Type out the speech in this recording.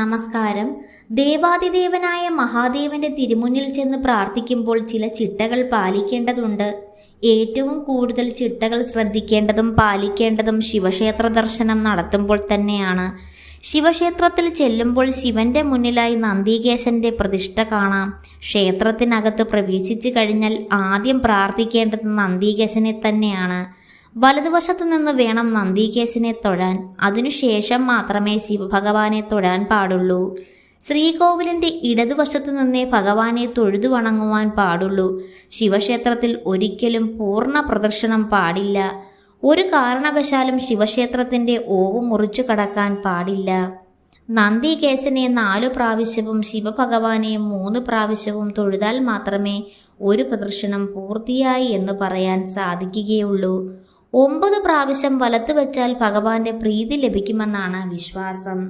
നമസ്കാരം. ദേവാതിദേവനായ മഹാദേവന്റെ തിരുമുന്നിൽ ചെന്ന് പ്രാർത്ഥിക്കുമ്പോൾ ചില ചിട്ടകൾ പാലിക്കേണ്ടതുണ്ട്. ഏറ്റവും കൂടുതൽ ചിട്ടകൾ ശ്രദ്ധിക്കേണ്ടതും പാലിക്കേണ്ടതും ശിവക്ഷേത്ര ദർശനം നടത്തുമ്പോൾ തന്നെയാണ്. ശിവക്ഷേത്രത്തിൽ ചെല്ലുമ്പോൾ ശിവന്റെ മുന്നിലായി നന്ദികേശന്റെ പ്രതിഷ്ഠ കാണാം. ക്ഷേത്രത്തിനകത്ത് പ്രവേശിച്ചു കഴിഞ്ഞാൽ ആദ്യം പ്രാർത്ഥിക്കേണ്ടത് നന്ദികേശനെ തന്നെയാണ്. വലതുവശത്തു നിന്ന് വേണം നന്ദികേശനെ തൊഴാൻ. അതിനുശേഷം മാത്രമേ ശിവഭഗവാനെ തൊഴാൻ പാടുള്ളൂ. ശ്രീകോവിലിന്റെ ഇടതുവശത്തു നിന്നേ ഭഗവാനെ തൊഴുതു വണങ്ങുവാൻ പാടുള്ളൂ. ശിവക്ഷേത്രത്തിൽ ഒരിക്കലും പൂർണ പ്രദർശനം പാടില്ല. ഒരു കാരണവശാലും ശിവക്ഷേത്രത്തിന്റെ ഓവ് മുറിച്ചു കടക്കാൻ പാടില്ല. നന്ദികേശനെ നാലു പ്രാവശ്യവും ശിവഭഗവാനെ മൂന്ന് പ്രാവശ്യവും തൊഴുതാൽ മാത്രമേ ഒരു പ്രദർശനം പൂർത്തിയായി എന്ന് പറയാൻ സാധിക്കുകയുള്ളൂ. ഒമ്പത് പ്രാവശ്യം വലത്തു വെച്ചാൽ ഭഗവാന്റെ പ്രീതി ലഭിക്കുമെന്നാണ് വിശ്വാസം.